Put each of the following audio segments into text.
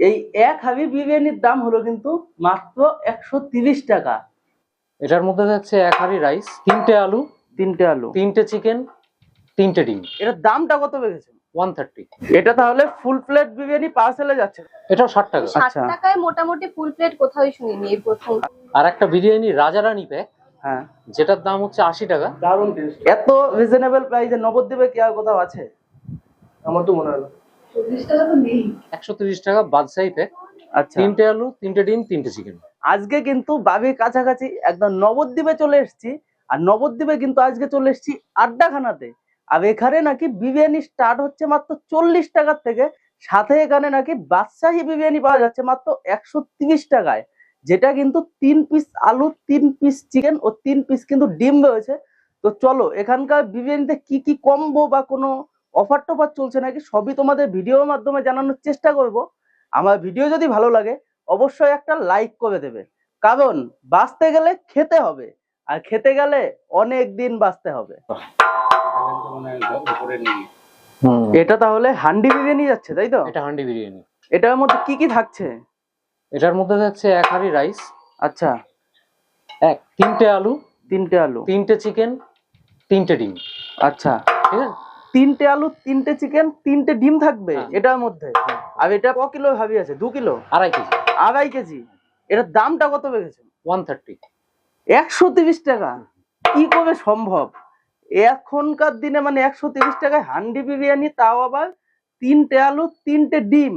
এই এক হাবি বিরিয়ানির দাম হলো কিন্তু মাত্র একশো তিরিশ টাকা। এটার মধ্যে যাচ্ছে এক হাঁড়ি রাইস তিনটে আলু তিনটে আলু। তিনটে চিকেন তিনটে ডিম। এটার দামটা কত বেড়েছে ওয়ান থার্টি। এটা তাহলে ফুল প্লেট বিরিয়ানি পার্সেলে যাচ্ছে। ষাট টাকা। ষাট আচ্ছা। টাকায় মোটামুটি ফুল প্লেট কোথাও শুনিনি এই প্রথম। আর একটা বিরিয়ানি রাজারানি প্যাক হ্যাঁ। যেটার দাম হচ্ছে আশি টাকা। দারুণ এত রিজনেবল প্রাইসে নবদ্বীপে কি আর কোথাও আছে? আমার তো মনে হলো একশো তিরিশ টাকা বাদশাহী প্যাক আচ্ছা। তিনটে আলু তিনটে ডিম তিনটে চিকেন। আজকে কিন্তু বাবির কাছাকাছি একদম নবদ্বীপে চলে এসেছি। আর নবদ্বীপে কিন্তু আজকে চলে এসেছি আড্ডাখানাতে। আর এখানে নাকি বিরিয়ানি স্টার্ট হচ্ছে মাত্র চল্লিশ টাকার থেকে। সাথে এখানে নাকি বাদশাহী বিরিয়ানি পাওয়া যাচ্ছে মাত্র একশো তিরিশ টাকায়। যেটা কিন্তু তিন পিস আলু তিন পিস চিকেন ও তিন পিস কিন্তু ডিম রয়েছে। তো চলো এখানকার বিরিয়ানিতে কি কি কম্বো বা কোনো অফার টফার চলছে নাকি সবই তোমাদের ভিডিওর মাধ্যমে জানানোর চেষ্টা করব। আমার ভিডিও যদি ভালো লাগে অবশ্যই একটা লাইক করে দেবে। কারণ বাঁচতে গেলে খেতে হবে আর খেতে গেলে অনেক দিন বাঁচতে হবে। এটা তাহলে হান্ডি বিরিয়ানি যাচ্ছে তাই তো? এটা হান্ডি বিরিয়ানি। এটার মধ্যে কি কি থাকছে? এটার মধ্যে যাচ্ছে এক হাঁড়ি রাইস আচ্ছা। এক তিনটে আলু তিনটে আলু। তিনটে চিকেন তিনটে ডিম। আচ্ছা। ঠিক আছে? তিনটে আলু তিনটে চিকেন তিনটে ডিম থাকবে হ্যাঁ। এটার মধ্যে। আর এটা ক কিলো ভাবি আছে? দু কিলো? আড়াই কেজি। আড়াই কেজি। এটার দামটা কত বেড়েছে ওয়ান থার্টি একশো তিরিশ টাকা? কি করে সম্ভব? এখনকার দিনে মানে একশো তিরিশ টাকায় হান্ডি বিরিয়ানি তাও আবার তিনটে আলু তিনটে ডিম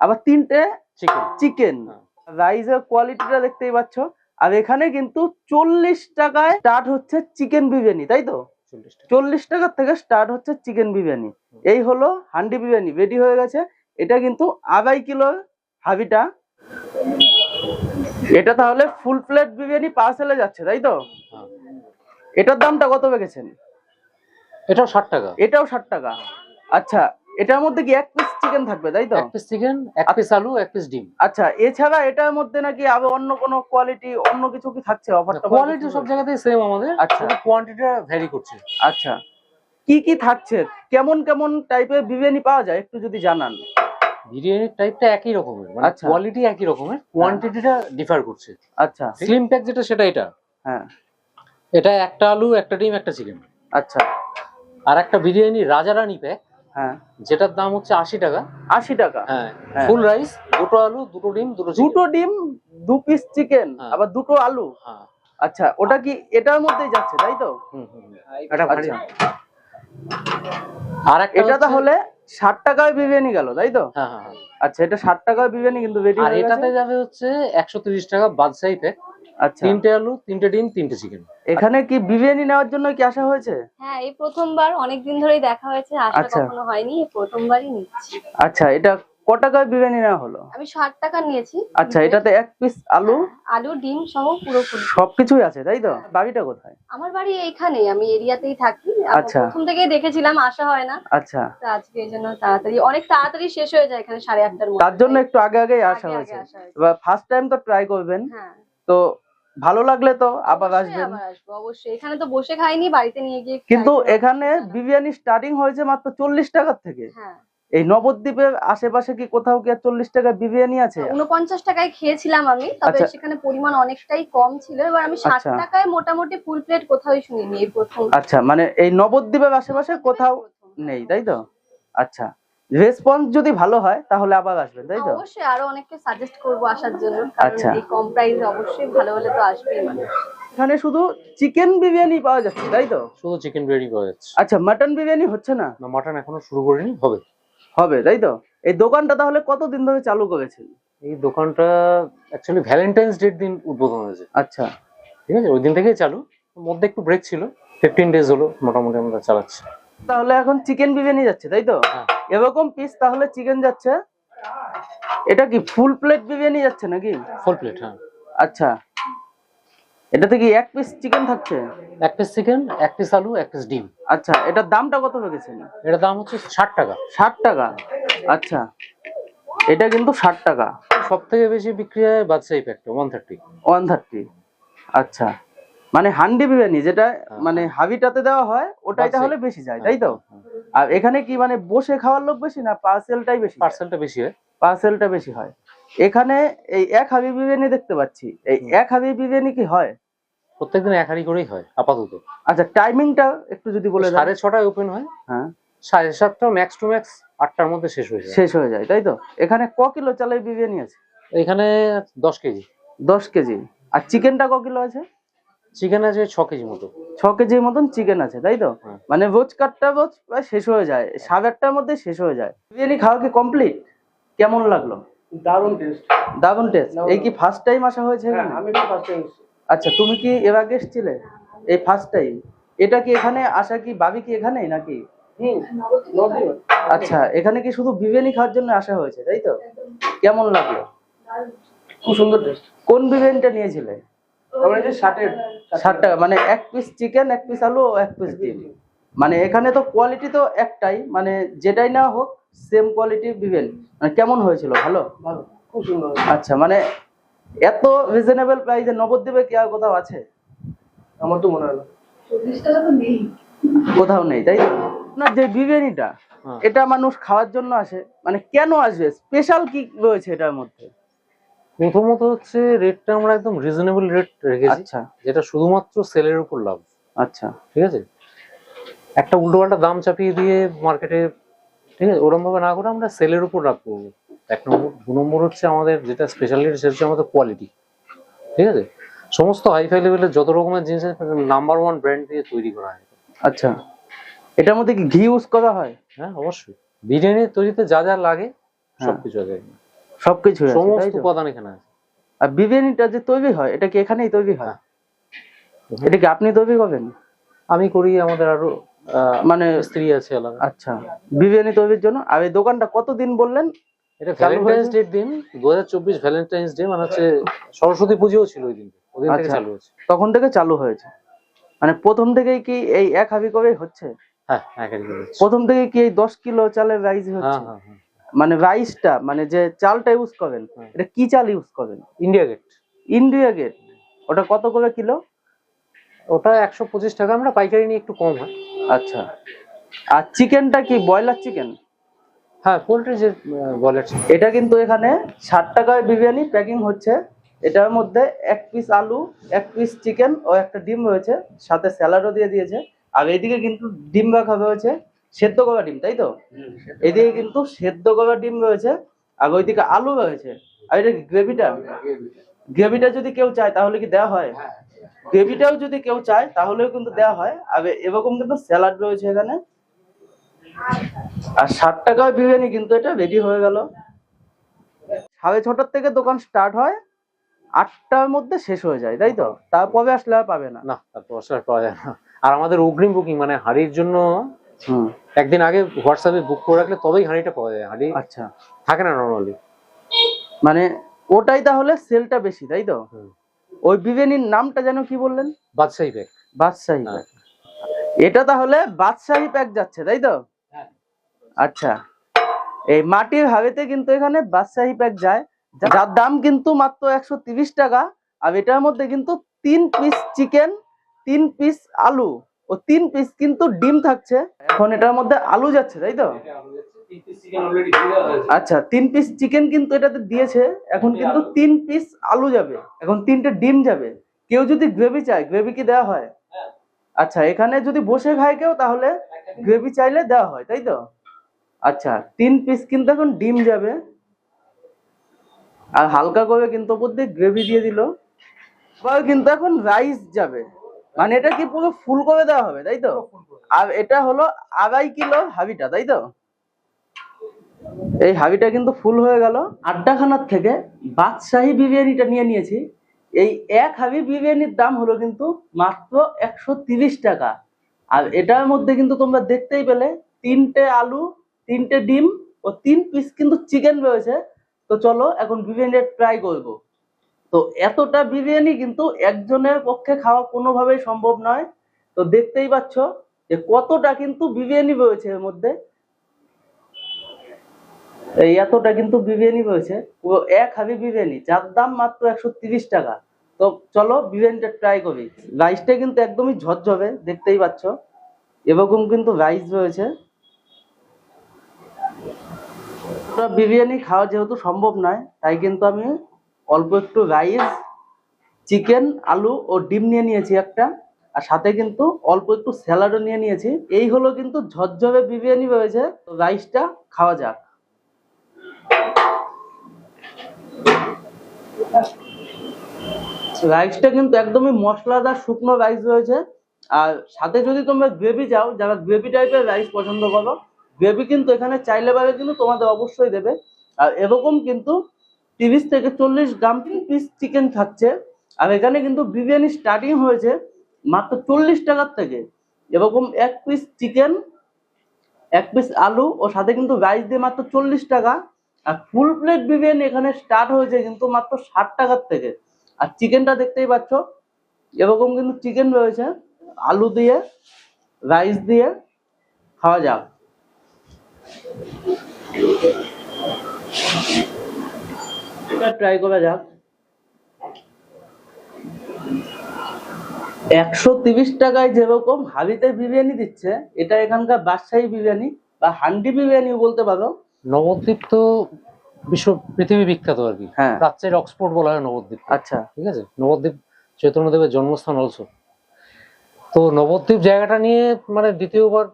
আবার তিনটে চিকেন চিকেন হ্যাঁ। রাইসের কোয়ালিটিটা দেখতেই পাচ্ছ। আর এখানে কিন্তু চল্লিশ টাকায় স্টার্ট হচ্ছে চিকেন বিরিয়ানি তাই তো? চল্লিশ টাকা। টাকার থেকে স্টার্ট হচ্ছে চিকেন বিরিয়ানি। এই হলো হান্ডি বিরিয়ানি রেডি হয়ে গেছে। এটা কিন্তু আড়াই কিলো হাবিটা এটা তাহলে ফুল প্লেট বিরিয়ানি পার্সেলে যাচ্ছে তাই তো? হ্যাঁ। এটার দামটা কত রেখেছেন এটাও ষাট টাকা। এটাও ষাট টাকা। আচ্ছা এটার মধ্যে কি এক পিস চিকেন থাকবে তাই তো? এক পিস চিকেন এক পিস আলু এক পিস ডিম। আচ্ছা এছাড়া এটার মধ্যে নাকি আরও অন্য কোনো কোয়ালিটি অন্য কিছু কি থাকছে অফার কোয়ালিটি সব জায়গাতেই সেম আমাদের আচ্ছা। আচ্ছা কোয়ান্টিটিটা ভ্যারি করছে। আচ্ছা কি কি থাকছে? কেমন কেমন টাইপের বিরিয়ানি পাওয়া যায়? একটু যদি জানান। বিরিয়ানির টাইপটা একই রকমের মানে আচ্ছা। কোয়ালিটি একই রকমের কোয়ান্টিটিটা ডিফার করছে। আচ্ছা। স্লিম প্যাক যেটা সেটা এটা। হ্যাঁ। এটা একটা আলু একটা ডিম একটা চিকেন আচ্ছা। আর একটা বিরিয়ানি রাজারানি প্যাক হ্যাঁ। যেটার দাম হচ্ছে আশি টাকা। আশি টাকা। হ্যাঁ হ্যাঁ। ফুল রাইস দুটো আলু দুটো ডিম দুটো দুটো ডিম দু পিস চিকেন হ্যাঁ। আবার দুটো আলু। হ্যাঁ। আচ্ছা ওটা কি এটার মধ্যেই যাচ্ছে তাই তো? হুম, হুম, হুম। এটা। আচ্ছা। আর এটা তাহলে ষাট টাকায় বিরিয়ানি গেল তাই তো? হ্যাঁ হ্যাঁ হ্যাঁ। আচ্ছা এটা ষাট টাকায় বিরিয়ানি কিন্তু রেডি আর এটাতে যাবে হচ্ছে একশো তিরিশ টাকা বাদশাহী প্যাক আচ্ছা। তিনটে আলু তিনটে ডিম তিনটে চিকেন এখানে কি বিরিয়ানি নেওয়ার জন্য কি আসা হয়েছে? হ্যাঁ এই প্রথমবার অনেকদিন ধরেই দেখা হয়েছে আসা আচ্ছা। কখনো হয়নি প্রথমবারই নিচ্ছি। আচ্ছা এটা ক টাকায় বিরিয়ানি নেওয়া হলো? আমি ষাট টাকা নিয়েছি। আচ্ছা এটাতে এক পিস আলু? আলু ডিম সহ পুরোপুরি সবকিছুই আছে তাই তো? বাড়িটা কোথায়? আমার বাড়ি এইখানেই আমি এরিয়াতেই থাকি। আচ্ছা। প্রথম থেকেই দেখেছিলাম আসা হয় না। আচ্ছা। আজকে এই জন্য তাড়াতাড়ি অনেক তাড়াতাড়ি শেষ হয়ে যায় এখানে সাড়ে আটটার মধ্যে। তার জন্য একটু আগে আগে আগে আসা হয়েছে। এবার ফার্স্ট টাইম তো ট্রাই করবেন। হ্যাঁ। তো ভালো লাগলে তো আবার আসবেন। আসব অবশ্যই। এখানে তো বসে খাইনি বাড়িতে নিয়ে গিয়ে কিন্তু এখানে বিরিয়ানি স্টার্টিং হয়েছে মাত্র চল্লিশ টাকার থেকে। হ্যাঁ। এই নবদ্বীপের আশেপাশে কি কোথাও কি চল্লিশ টাকা বিরিয়ানি আছে? উনপঞ্চাশ টাকায় খেয়েছিলাম আমি তবে আচ্ছা। সেখানে পরিমাণ অনেকটাই কম ছিল। এবার আমি ষাট আচ্ছা। টাকায় মোটামুটি ফুল প্লেট কোথাও শুনিনি এই প্রথম। আচ্ছা মানে এই নবদ্বীপের আশেপাশে কোথাও নেই তাই তো? আচ্ছা। রেসপন্স যদি ভালো হয় তাহলে আবার আসবেন তাই তো? অবশ্যই আরও অনেককে সাজেস্ট করব আসার জন্য কারণ আচ্ছা। এই কম প্রাইসে অবশ্যই ভালো হলে তো আসবেই মানুষ। এখানে শুধু চিকেন বিরিয়ানি পাওয়া যাচ্ছে তাই তো? শুধু চিকেন বিরিয়ানি পাওয়া যাচ্ছে। আচ্ছা মাটন বিরিয়ানি হচ্ছে না? না মাটন এখনও শুরু করিনি হবে। হবে তাই তো? এই দোকানটা তাহলে কতদিন ধরে চালু করেছেন? এই দোকানটা অ্যাকচুয়ালি ভ্যালেন্টাইন্স ডের দিন উদ্বোধন হয়েছে। আচ্ছা। ঠিক আছে ওই দিন থেকেই চালু। মধ্যে একটু ব্রেক ছিল ফিফটিন ডেজ হলো মোটামুটি আমরা চালাচ্ছি। তাহলে এখন চিকেন বিরিয়ানি যাচ্ছে তাই তো? হ্যাঁ। এরকম পিস তাহলে চিকেন যাচ্ছে। এটা কি ফুল প্লেট বিরিয়ানি যাচ্ছে নাকি? ফুল প্লেট হ্যাঁ। আচ্ছা। এটাতে কি এক পিস চিকেন থাকছে? এক পিস চিকেন এক পিস আলু এক পিস ডিম। আচ্ছা এটার দামটা কত রেখেছেন এটার দাম হচ্ছে ষাট টাকা। ষাট টাকা? আচ্ছা। এটা কিন্তু ষাট টাকা। সব থেকে বেশি বিক্রি হয় বাদশাহী প্যাকটা ওয়ান থার্টি ওয়ান থার্টি আচ্ছা। মানে হান্ডি বিরিয়ানি যেটা মানে হাবিটাতে দেওয়া হয় ওটাই তাহলে বেশি যায় তাই তো? আর এখানে কি মানে বসে খাওয়ার লোক বেশি না পার্সেলটাই বেশি পার্সেলটা বেশি হয়। পার্সেলটা বেশি হয়। এখানে এই এক হাবি বিরিয়ানি দেখতে পাচ্ছি। এই এক হাবি বিরিয়ানি কি হয়? প্রত্যেকদিন এক হাঁড়ি করেই হয় আপাতত। আচ্ছা টাইমিংটা একটু যদি বলে সাড়ে ছটায় ওপেন হয়। হ্যাঁ। সাড়ে সাতটা ম্যাক্স টু ম্যাক্স আটটার মধ্যে শেষ হয়ে যায়। শেষ হয়ে যায় তাই তো? এখানে ক কিলো চালের বিরিয়ানি আছে? এখানে দশ কেজি। দশ কেজি। আর চিকেনটা ক কিলো আছে? চিকেন আছে ছ কেজি মতো। ছ কেজির মতন চিকেন আছে তাই তো? হ্যাঁ। মানে রোজ কাটটা রোজ প্রায় শেষ হয়ে যায় সাড়ে আটটার মধ্যে শেষ হয়ে যায়। বিরিয়ানি খাওয়া কি কমপ্লিট কেমন লাগল? দারুণ টেস্ট দারুণ টেস্ট এই কি ফার্স্ট টাইম আসা হয়েছে হ্যাঁ এখানে? আমি ফার্স্ট টাইম আচ্ছা তুমি কি এর আগে এসেছিলে? এই ফার্স্ট টাইম এটা কি এখানে আসা কি ভাবি কি এখানেই নাকি? হুম আচ্ছা এখানে কি শুধু বিরিয়ানি খাওয়ার জন্য আসা হয়েছে তাই তো? কেমন লাগল? খুব সুন্দর টেস্ট কোন বিরিয়ানিটা নিয়েছিলে? আমরা এই যে ষাটের ষাট টাকা মানে এক পিস চিকেন এক পিস আলু ও এক পিস ডিম। মানে এখানে তো কোয়ালিটি তো একটাই মানে যেটাই না হোক সেম কোয়ালিটি বিরিয়ানি মানে কেমন হয়েছিল ভালো? ভালো খুব সুন্দর আচ্ছা মানে এত রিজনেবল প্রাইসে নবদ্বীপে কি আর কোথাও আছে? আমার তো মনে না। কোথাও নেই তাই আপনার যে বিরিয়ানিটা হ্যাঁ। এটা মানুষ খাওয়ার জন্য আসে। মানে কেন আসবে? স্পেশাল কি রয়েছে এটার মধ্যে? প্রথমত হচ্ছে রেটটা আমরা একদম রিজনেবল রেট রেখেছি আচ্ছা। যেটা শুধুমাত্র সেলের উপর লাভ। আচ্ছা। ঠিক আছে? একটা উল্টোপাল্টা দাম চাপিয়ে দিয়ে মার্কেটে ঠিক আছে? ওরকম ভাবে না করে আমরা সেলের উপর রাখব এক নম্বর দু নম্বর হচ্ছে আমাদের যেটা স্পেশালিটি সেটা হচ্ছে আমাদের কোয়ালিটি ঠিক আছে? সমস্ত হাইফাই লেভেলের যত রকমের জিনিস নাম্বার ওয়ান ব্র্যান্ড দিয়ে তৈরি করা হয়। আচ্ছা। এটার মধ্যে কি ঘি ইউজ করা হয়? হ্যাঁ অবশ্যই। বিরিয়ানি তৈরিতে যা যা লাগে হ্যাঁ। সবকিছু আছে। সবকিছু সমস্ত উপাদান এখানে আছে। আর বিরিয়ানিটা যে তৈরি হয় এটা কি এখানেই তৈরি হয়? হ্যাঁ। এটা কি আপনি তৈরি করবেন? আমি করি আমাদের আরও মানে স্ত্রী আছে আলাদা। আচ্ছা বিরিয়ানি তৈরির জন্য। আর এই দোকানটা কতদিন বললেন? এটা ভ্যালেন্টাইন্স ডে দিন দু হাজার চব্বিশ ভ্যালেন্টাইন্স ডে মানে হচ্ছে সরস্বতী পুজোও ছিল ওই দিন ওই দিন থেকে আচ্ছা। চালু হয়েছে। তখন থেকে চালু হয়েছে। মানে প্রথম থেকেই কি এই এক হাবি হচ্ছে? হ্যাঁ হচ্ছে। প্রথম থেকে কি এই দশ কিলো চালের রাইস হ্যাঁ হচ্ছে? হ্যাঁ হ্যাঁ। মানে রাইসটা মানে যে চালটা ইউজ করেন। এটা কি চাল ইউজ করেন? ইন্ডিয়া গেট ইন্ডিয়া গেট ওটা কত করে কিলো? ওটা একশো পঁচিশ টাকা আমরা পাইকারি নিয়ে একটু কম হয়। আচ্ছা। আর চিকেনটা কি ব্রয়লার চিকেন হ্যাঁ পোলট্রি যে বলেট এটা কিন্তু এখানে ষাট টাকায় বিরিয়ানি প্যাকিং হচ্ছে। এটার মধ্যে এক পিস আলু এক পিস চিকেন ও একটা ডিম রয়েছে। সাথে স্যালাডও দিয়ে দিয়েছে। আর এইদিকে কিন্তু ডিম রাখা রয়েছে সেদ্ধ করা ডিম তাই তো? এদিকে কিন্তু সেদ্ধ করা ডিম রয়েছে আর ওইদিকে আলু রয়েছে। আর এটা গ্রেভিটা গ্রেভিটা যদি কেউ চায় তাহলে কি দেওয়া হয়? গ্রেভিটাও যদি কেউ চায় তাহলেও কিন্তু দেওয়া হয়। আর এরকম কিন্তু স্যালাড রয়েছে এখানে। আর ষাট টাকার বিরিয়ানি কিন্তু এটা রেডি হয়ে গেল। সাড়ে ছটার থেকে দোকান স্টার্ট হয় আটটার মধ্যে শেষ হয়ে যায় তাই তো? তারপরে আসলে আর পাবে না। না তারপর আসলে পাওয়া যায় না। আর আমাদের অগ্রিম বুকিং মানে হাঁড়ির জন্য হুম। একদিন আগে হোয়াটসঅ্যাপে বুক করে রাখলে তবেই হাঁড়িটা পাওয়া যায়। হাঁড়ি আচ্ছা। থাকে না নর্মালি মানে ওটাই তাহলে সেলটা বেশি তাই তো? ওই বিরিয়ানির নামটা যেন কি বললেন? বাদশাহী প্যাক বাদশাহী। প্যাক এটা তাহলে বাদশাহী প্যাক যাচ্ছে তাই তো? হ্যাঁ। আচ্ছা। এই মাটির হাড়িতে কিন্তু এখানে বাদশাহী প্যাক যায়। যার দাম কিন্তু মাত্র একশো তিরিশ টাকা আর এটার মধ্যে কিন্তু তিন পিস চিকেন তিন পিস আলু। ও তিন পিস কিন্তু ডিম থাকছে। এখন এটার মধ্যে আলু যাচ্ছে তাই তো? আচ্ছা তিন পিস চিকেন কিন্তু এটাতে দিয়েছে এখন কিন্তু তিন পিস আলু যাবে এখন তিনটে ডিম যাবে। কেউ যদি গ্রেভি চায় গ্রেভি কি দেওয়া হয়? আচ্ছা এখানে যদি বসে খায় কেউ তাহলে গ্রেভি চাইলে দেওয়া হয় তাই তো? আচ্ছা তিন পিস কিন্তু এখন ডিম যাবে। আর হালকা করে কিন্তু ওপর দিয়ে গ্রেভি দিয়ে দিল। কিন্তু এখন রাইস যাবে। মানে এটা কি পুরো ফুল করে দেওয়া হবে তাই তো? আর এটা হলো আড়াই কিলো হাবিটা তাই তো? এই হাবিটা কিন্তু ফুল হয়ে গেল। আড্ডাখানার থেকে বাদশাহী বিরিয়ানিটা নিয়ে নিয়েছি। এই এক হাবি বিরিয়ানির দাম হলো কিন্তু মাত্র একশো তিরিশ টাকা। আর এটার মধ্যে কিন্তু তোমরা দেখতেই পেলে তিনটে আলু তিনটে ডিম ও তিন পিস কিন্তু চিকেন রয়েছে। তো চলো এখন বিরিয়ানিটা ট্রাই করব। তো এতটা বিরিয়ানি কিন্তু একজনের পক্ষে খাওয়া কোনোভাবেই সম্ভব নয়। তো দেখতেই পাচ্ছ যে কতটা কিন্তু বিরিয়ানি রয়েছে এর মধ্যে। এই এতটা কিন্তু বিরিয়ানি রয়েছে। পুরো এক হাবি বিরিয়ানি, যার দাম মাত্র একশো তিরিশ টাকা। তো চলো বিরিয়ানিটা ট্রাই করি। রাইসটা কিন্তু একদমই ঝরঝরে, দেখতেই পাচ্ছ। এরকম কিন্তু রাইস রয়েছে। বিরিয়ানি খাওয়া যেহেতু সম্ভব নয়, তাই কিন্তু আমি অল্প একটু রাইস চিকেন আলু ও ডিম নিয়ে নিয়েছি একটা। আর সাথে কিন্তু অল্প একটু স্যালাডও নিয়ে নিয়েছি। এই হলো কিন্তু ঝরঝরে বিরিয়ানি রয়েছে। রাইসটা খাওয়া যাক। রাইসটা কিন্তু একদমই মশলাদার শুকনো রাইস রয়েছে। আর সাথে যদি তোমরা গ্রেভি চাও, যারা গ্রেভি টাইপের রাইস পছন্দ করো গ্রেভি কিন্তু এখানে চাইলে পাবে কিন্তু তোমাদের অবশ্যই দেবে। আর এরকম কিন্তু তিরিশ থেকে চল্লিশ গ্রাম পিস চিকেন থাকছে। আর এখানে কিন্তু বিরিয়ানি স্টার্টিং হয়েছে মাত্র চল্লিশ টাকার থেকে। এরকম এক পিস চিকেন এক পিস আলু ও সাথে কিন্তু রাইস দিয়ে মাত্র চল্লিশ টাকা। আর ফুল প্লেট বিরিয়ানি এখানে স্টার্ট হয়েছে কিন্তু মাত্র ষাট টাকার থেকে। আর চিকেনটা দেখতেই পাচ্ছ, এরকম কিন্তু চিকেন রয়েছে। আলু দিয়ে রাইস দিয়ে খাওয়া যাক। এটা ট্রাই করা যাক। একশো তিরিশ টাকায় যেরকম হাবিতে বিরিয়ানি দিচ্ছে এটা এখানকার বাদশাহী বিরিয়ানি বা হান্ডি বিরিয়ানিও বলতে পারো। নবদ্বীপ তো বিশ্ব পৃথিবী বিখ্যাত আর কি। হ্যাঁ। প্রাচ্যের অক্সফোর্ড বলা হয় নবদ্বীপ। আচ্ছা। ঠিক আছে? নবদ্বীপ চৈতন্যদেবের জন্মস্থান অলসো তো নবদ্বীপ জায়গাটা নিয়ে মানে দ্বিতীয়বার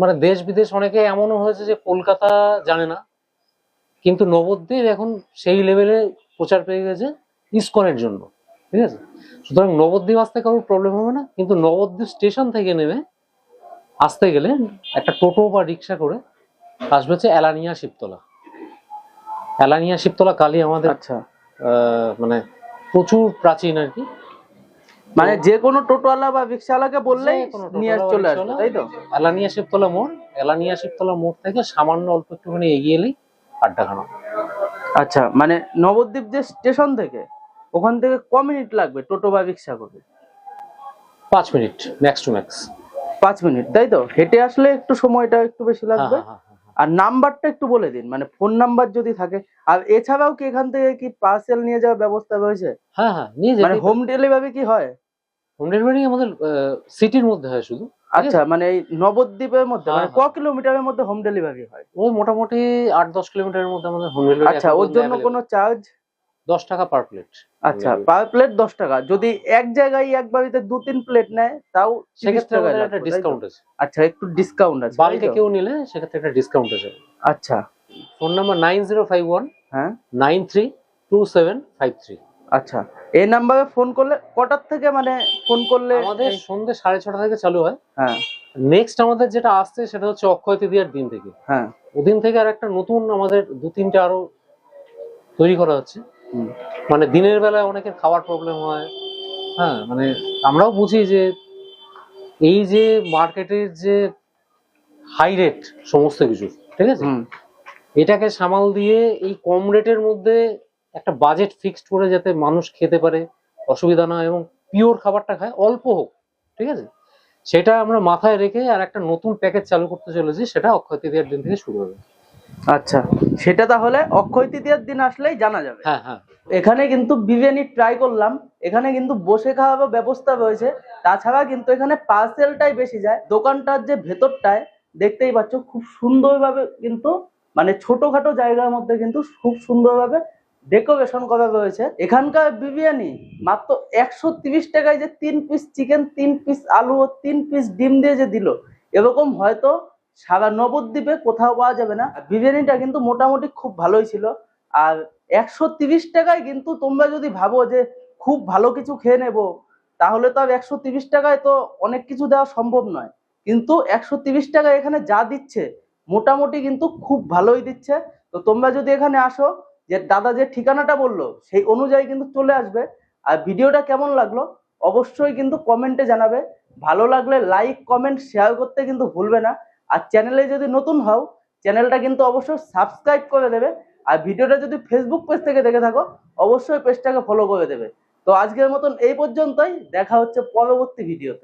মানে দেশ বিদেশ অনেকে এমনও হয়েছে যে কলকাতা জানে না। কিন্তু নবদ্বীপ এখন সেই লেভেলে প্রচার পেয়ে গেছে ইস্কনের জন্য ঠিক আছে? সুতরাং নবদ্বীপ আসতে কারোর প্রবলেম হবে না কিন্তু নবদ্বীপ স্টেশন থেকে নেমে আসতে গেলে একটা টোটো বা রিক্সা করে আসবে হচ্ছে এলানিয়া শিবতলা। এলানিয়া শিবতলা কালী আমাদের আচ্ছা। আহ, মানে প্রচুর প্রাচীন আর কি। মানে যে কোনো টোটোওয়ালা বা রিক্সাওয়ালাকে বললেই নিয়ে চলে আসবে। তাই তো? এলানিয়া শিবতলা মোড় এলানিয়া শিবতলা মোড় থেকে সামান্য অল্প একটুখানি এগিয়ে এলেই আড্ডাখানা। আচ্ছা মানে নবদ্বীপ যে স্টেশন থেকে ওখান থেকে ক মিনিট লাগবে টোটো বা রিক্সা করে? পাঁচ মিনিট ম্যাক্স টু ম্যাক্স পাঁচ মিনিট তাই তো? হেঁটে আসলে একটু সময়টা একটু বেশি হ্যাঁ লাগবে। হ্যাঁ হ্যাঁ। আর নাম্বারটা একটু বলে দিন মানে ফোন নাম্বার যদি থাকে। আর এছাড়াও কি এখান থেকে কি পার্সেল নিয়ে যাওয়ার ব্যবস্থা রয়েছে? হ্যাঁ হ্যাঁ নিয়ে মানে হোম ডেলিভারি কি হয়? হোম ডেলিভারি আমাদের সিটির মধ্যে হয় শুধু। আচ্ছা মানে এই নবদ্বীপের মধ্যে মানে হ্যাঁ, ক কিলোমিটারের মধ্যে হোম ডেলিভারি হয়? ওই মোটামুটি আট দশ কিলোমিটারের মধ্যে আমাদের হোম ডেলিভারি আচ্ছা ওর জন্য কোনো চার্জ দশ টাকা পার প্লেট আচ্ছা পার প্লেট দশ টাকা। যদি এক জায়গায় এক বাড়িতে দু তিন প্লেট নেয় তাও সেক্ষেত্রে একটা? ডিসকাউন্ট আছে। আচ্ছা একটু ডিসকাউন্ট আছে বাল্কে কেউ নিলে সেক্ষেত্রে একটা ডিসকাউন্ট আছে। আচ্ছা। Phone number nine zero five one হ্যাঁ। Nine three two seven five three আচ্ছা এই নাম্বারে ফোন করলে কটার থেকে মানে ফোন করলে আমাদের সন্ধ্যে সাড়ে ছটা থেকে চালু হয়। হ্যাঁ। নেক্সট আমাদের যেটা আসছে সেটা হচ্ছে অক্ষয় তৃতীয়ার দিন থেকে। হ্যাঁ। ওদিন থেকে আর একটা নতুন আমাদের দু তিনটে আরও তৈরি করা হচ্ছে। মানে দিনের বেলায় অনেকের খাওয়ার প্রবলেম হয়। হ্যাঁ মানে আমরাও বুঝি যে এই যে মার্কেটের যে হাই রেট সমস্ত কিছু ঠিক আছে? এটাকে সামাল দিয়ে এই কম রেটের মধ্যে একটা বাজেট ফিক্সড করে যাতে মানুষ খেতে পারে অসুবিধা না এবং পিওর খাবারটা খায় অল্প হোক ঠিক আছে? সেটা আমরা মাথায় রেখে আর একটা নতুন প্যাকেজ চালু করতে চলেছি সেটা অক্ষয় তৃতীয়ার দিন থেকে শুরু হবে। আচ্ছা সেটা তাহলে অক্ষয় তৃতীয়ার দিন আসলেই জানা যাবে। হ্যাঁ হ্যাঁ। এখানে কিন্তু বিরিয়ানি ট্রাই করলাম এখানে কিন্তু বসে খাওয়ার ব্যবস্থা রয়েছে তাছাড়া কিন্তু এখানে পার্সেলটাই বেশি যায় দোকানটার যে ভেতরটায় দেখতেই পাচ্ছ খুব সুন্দরভাবে কিন্তু মানে ছোটখাটো জায়গার মধ্যে কিন্তু খুব সুন্দরভাবে ডেকোরেশন করা রয়েছে। এখানকার বিরিয়ানি মাত্র একশো তিরিশ টাকায় যে তিন পিস চিকেন তিন পিস আলু ও তিন পিস ডিম দিয়ে যে দিল, এরকম হয়তো সারা নবদ্বীপে কোথাও পাওয়া যাবে না। বিরিয়ানিটা কিন্তু মোটামুটি খুব ভালোই ছিল। আর একশো তিরিশ টাকায় কিন্তু তোমরা যদি ভাবো যে খুব ভালো কিছু খেয়ে নেব, তাহলে তো আর একশো তিরিশ টাকায় তো অনেক কিছু দেওয়া সম্ভব নয়। কিন্তু একশো তিরিশ টাকায় এখানে যা দিচ্ছে, মোটামুটি কিন্তু খুব ভালোই দিচ্ছে। তো তোমরা যদি এখানে আসো যে দাদা যে ঠিকানাটা বলল, সেই অনুযায়ী কিন্তু চলে আসবে। আর ভিডিওটা কেমন লাগল, অবশ্যই কিন্তু কমেন্টে জানাবে। ভালো লাগলে লাইক কমেন্ট শেয়ার করতে কিন্তু ভুলবে না। আর চ্যানেলে যদি নতুন হও চ্যানেলটা কিন্তু অবশ্যই সাবস্ক্রাইব করে দেবে। আর ভিডিওটা যদি ফেসবুক পেজ থেকে দেখে থাকো, অবশ্যই পেজটাকে ফলো করে দেবে। তো আজকের মতন এই পর্যন্তই। দেখা হচ্ছে পরবর্তী ভিডিওতে